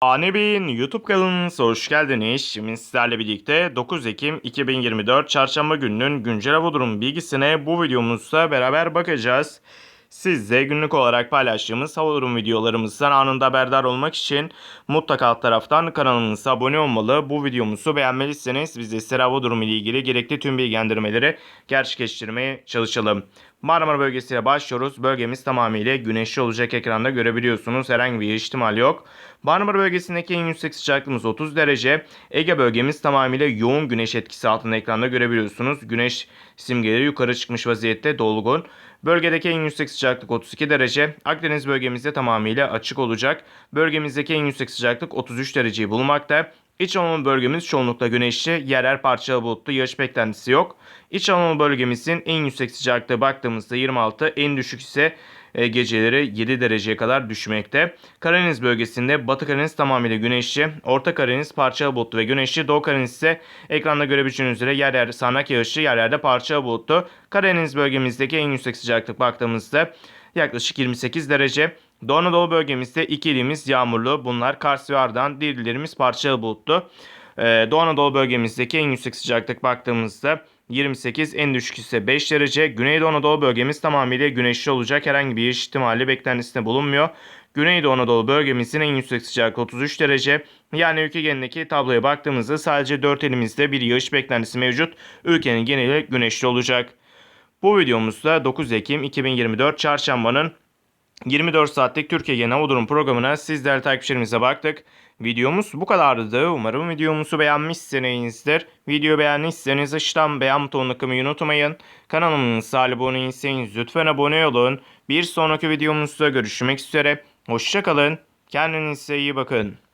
Ani YouTube kanalınıza hoş geldiniz. Şimdi sizlerle birlikte 9 Ekim 2024 Çarşamba gününün güncel hava durumu bilgisine bu videomuzda beraber bakacağız. Siz de günlük olarak paylaştığımız hava durum videolarımızdan anında haberdar olmak için mutlaka alt taraftan kanalımıza abone olmalı. Bu videomuzu beğenmeliyseniz biz de hava durumu ile ilgili gerekli tüm bilgilendirmeleri gerçekleştirmeye çalışalım. Marmara bölgesiyle başlıyoruz. Bölgemiz tamamıyla güneşli olacak ekranda görebiliyorsunuz. Herhangi bir ihtimal yok. Marmara bölgesindeki en yüksek sıcaklığımız 30 derece. Ege bölgemiz tamamıyla yoğun güneş etkisi altında ekranda görebiliyorsunuz. Güneş simgeleri yukarı çıkmış vaziyette dolgun. Bölgedeki en yüksek sıcaklık 32 derece. Akdeniz bölgemizde tamamıyla açık olacak. Bölgemizdeki en yüksek sıcaklık 33 dereceyi bulmakta. İç Anadolu bölgemiz çoğunlukla güneşli, yer yer parçalı bulutlu, yağış beklentisi yok. İç Anadolu bölgemizin en yüksek sıcaklığı baktığımızda 26, en düşük ise e, geceleri 7 dereceye kadar düşmekte. Karadeniz bölgesinde Batı Karadeniz tamamıyla güneşli, Orta Karadeniz parçalı bulutlu ve güneşli, Doğu Karadeniz ise ekranda görebileceğiniz üzere yer yer sağanak yağışlı, yer yerde parçalı bulutlu. Karadeniz bölgemizdeki en yüksek sıcaklık baktığımızda yaklaşık 28 derece. Doğu Anadolu bölgemizde iki ilimiz yağmurlu. Bunlar Kars ve Ardahan. Diğer illerimiz parçalı bulutlu. Ee, Doğu Anadolu bölgemizdeki en yüksek sıcaklık baktığımızda 28, en düşük ise 5 derece. Güneydoğu Anadolu bölgemiz tamamıyla güneşli olacak. Herhangi bir yağış ihtimali beklentisinde bulunmuyor. Güneydoğu Anadolu bölgemizin en yüksek sıcaklığı 33 derece. Yani ülke genelindeki tabloya baktığımızda sadece 4 elimizde bir yağış beklentisi mevcut. Ülkenin geneli güneşli olacak. Bu videomuzda 9 Ekim 2024 Çarşamba'nın 24 saatlik Türkiye Genel Hava Durum programına sizler takipçilerimize baktık. Videomuz bu kadardı. Umarım videomuzu beğenmişsinizdir. Video beğendiyseniz aşağıdan beğen butonuna kılmayı unutmayın. Kanalımıza abone değilseniz lütfen abone olun. Bir sonraki videomuzda görüşmek üzere. Hoşçakalın. Kendinize iyi bakın.